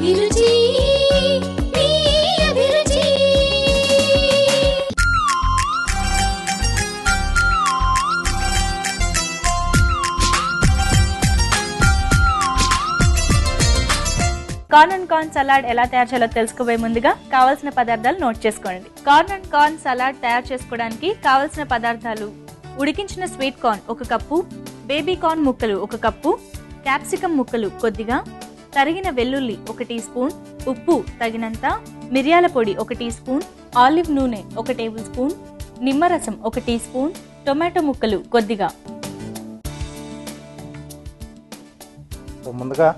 అభిరుచి corn and corn salad ఎలా తయారు చేయాలో తెలుసుకోబోయే ముందుగా కావాల్సిన పదార్థాలు నోట్ చేసుకోండి. కార్న్ అండ్ కార్న్ సలాడ్ తయారు చేసుకోవడానికి కావాల్సిన పదార్థాలు ఉడికించిన స్వీట్ కార్న్ ఒక కప్పు బేబీ కార్న్ ముక్కలు ఒక కప్పు క్యాప్సికం ముక్కలు కొద్దిగా తరిగిన వెల్లుల్లి ఒక టీ స్పూన్ ఉప్పు తగినంత మిరియాల పొడి ఒక టీ స్పూన్ ఆలివ్ నూనె ఒక టేబుల్ స్పూన్ నిమ్మరసం ఒక టీ స్పూన్ టొమాటో ముక్కలు కొద్దిగా. ముందుగా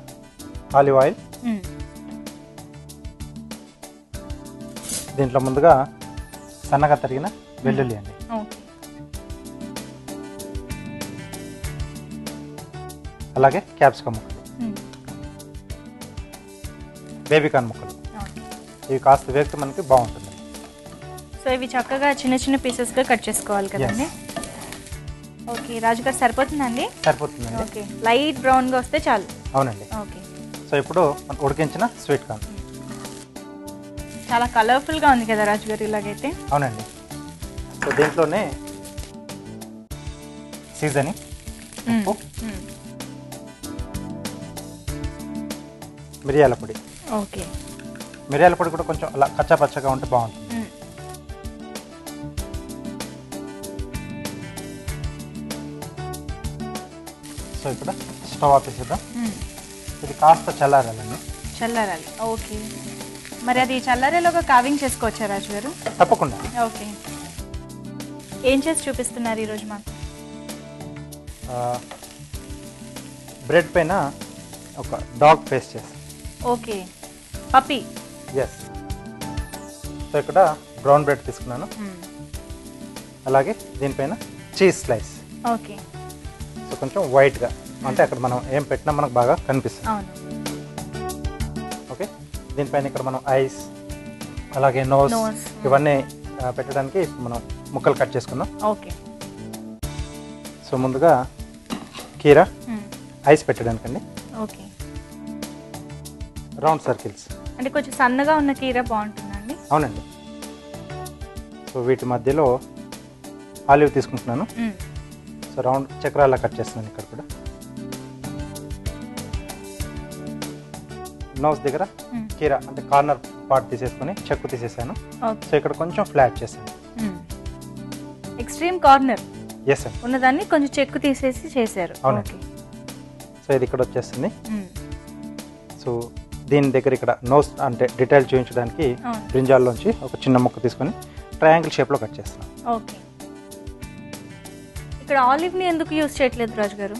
ఆలివ్ ఆయిల్. దీంట్లో ముందుగా సన్నగా తరిగిన వెల్లుల్లి అండి. అలాగే క్యాప్సికమ్. బేబీకాన్ ముక్కలు. ఓకే ఇవి కాస్త వేగితే మనకి బాగుంటుంది. సో ఇవి చక్కగా చిన్న చిన్న పీసెస్గా కట్ చేసుకోవాలి కదండి. ఓకే రాజుగారు సరిపోతుందండి? సరిపోతుందండి. ఓకే లైట్ బ్రౌన్గా వస్తే చాలు. అవునండి. ఓకే. సో ఇప్పుడు మనం ఉడికించిన స్వీట్ కార్న్. చాలా కలర్ఫుల్గా ఉంది కదా రాజుగారు ఇలాగైతే. అవునండి. సో దీంట్లోనే సీజనింగ్. ఉప్పు. మిరియాల పొడి. ఓకే. మిరియాల పొడి కూడా కొంచెం అలా కచ్చా పచ్చగా ఉంటే బాగుంటుంది. సో ఇక్కడ స్టవ్ ఆపేసేద్దాం. ఇది కాస్త చల్లారాలండి. చల్లారాలి. ఓకే. మరి అది చల్లారేలోగా కావింగ్ చేసుకోవచ్చా రాజుగారు తప్పకుండా. ఓకే. ఏం చేసి చూపిస్తున్నారు ఈరోజు మాకు? బ్రెడ్ పైన ఒక డాగ్ ఫేస్ చేసి ఓకే. పప్పి. ఎస్ సో ఇక్కడ బ్రౌన్ బ్రెడ్ తీసుకున్నాను. మ్మ్. అలాగే దీనిపైన చీజ్ స్లైస్ ఓకే సో కొంచెం వైట్గా అంటే అక్కడ మనం ఏం పెట్టినా మనకు బాగా కనిపిస్తుంది. ఓకే దీనిపైన ఇక్కడ మనం ఐస్ అలాగే నోస్. ఇవన్నీ పెట్టడానికి మనం ముక్కలు కట్ చేసుకున్నాం. ఓకే సో ముందుగా కీరా. ఐస్ పెట్టడానికండి. ఓకే రౌండ్ సర్కిల్స్ అంటే కొంచెం సన్నగా ఉన్న కీర బాగుంటుందండి. అవునండి. సో వీటి మధ్యలో ఆలివ్ తీసుకుంటున్నాను. సో రౌండ్ చక్రాలా కట్ చేస్తున్నాను ఇక్కడ కూడా. నోస్ దగ్గర. కీరా అంటే కార్నర్ పార్ట్ తీసేసుకొని చెక్కు తీసేసాను. సో ఇక్కడ కొంచెం ఫ్లాట్ చేశాను. ఎక్స్ట్రీమ్ కార్నర్ ఎస్ అండి ఉన్నదాన్ని కొంచెం చెక్కు తీసేసి చేశారు. అవునండి. సో ఇది ఇక్కడ వచ్చేస్తుంది. సో దీని దగ్గర ఇక్కడ నోస్ అంటే డీటెయిల్ చూపించడానికి. బ్రింజాల్లోంచి ఒక చిన్న ముక్క తీసుకొని ట్రయాంగిల్ షేప్లో కట్ చేస్తున్నాను ఓకే. ఇక్కడ ఆలివ్ని ఎందుకు యూజ్ చేయట్లేదు రాజు గారు?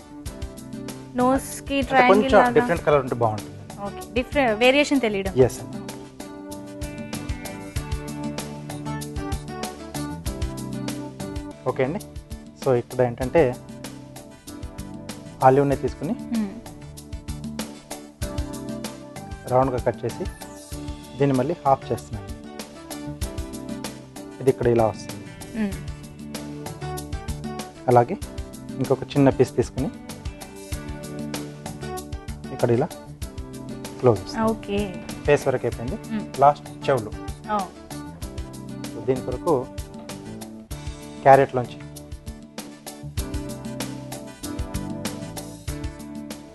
నోస్కి అంటే ట్రయాంగిల్ కొంచెం డిఫరెంట్ కలర్ ఉంటే బాగుంటుంది. ఓకే. డిఫరెంట్ వేరియేషన్ తెలియడం. ఎస్ అండి ఓకే అండి. సో ఇక్కడ ఏంటంటే ఆలివ్ని తీసుకుని మ్మ్. రౌండ్గా కట్ చేసి దీన్ని మళ్ళీ హాఫ్ చేస్తున్నాను. ఇది ఇక్కడ ఇలా వస్తుంది. అలాగే ఇంకొక చిన్న పీస్ తీసుకుని ఇక్కడ ఇలా క్లోజ్ ఓకే. ఫేస్ వరకు అయిపోయింది. లాస్ట్ చెవులు. దీని కొరకు క్యారెట్లోంచి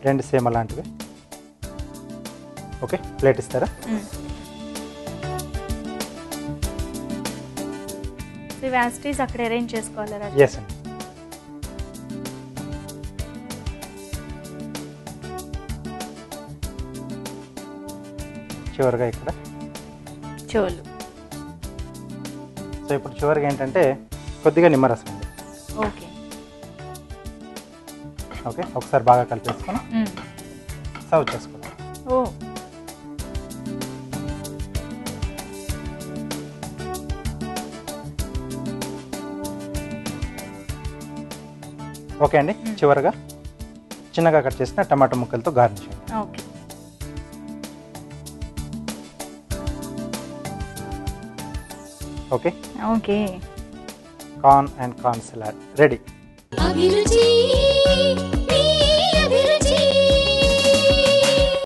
రెండు సేమ్ అలాంటివి. ఓకే ప్లేట్ ఇస్తారా? అక్కడ అరేంజ్ చేసుకోవాలా రాజు ఎస్ అండి చివరిగా ఇక్కడ. చెవులు. సో ఇప్పుడు చివరిగా ఏంటంటే కొద్దిగా నిమ్మరసం అండి. ఓకే ఓకే ఒకసారి బాగా కలిపేసుకొని. సర్వ్ చేసుకోవాలి ఓ. ఓకే అండి చివరిగా చిన్నగా కట్ చేసిన టమాటో ముక్కలతో గార్నిష్ చేయండి. Okay. Okay. Okay. Corn and corn salad. Ready. అభిరుచి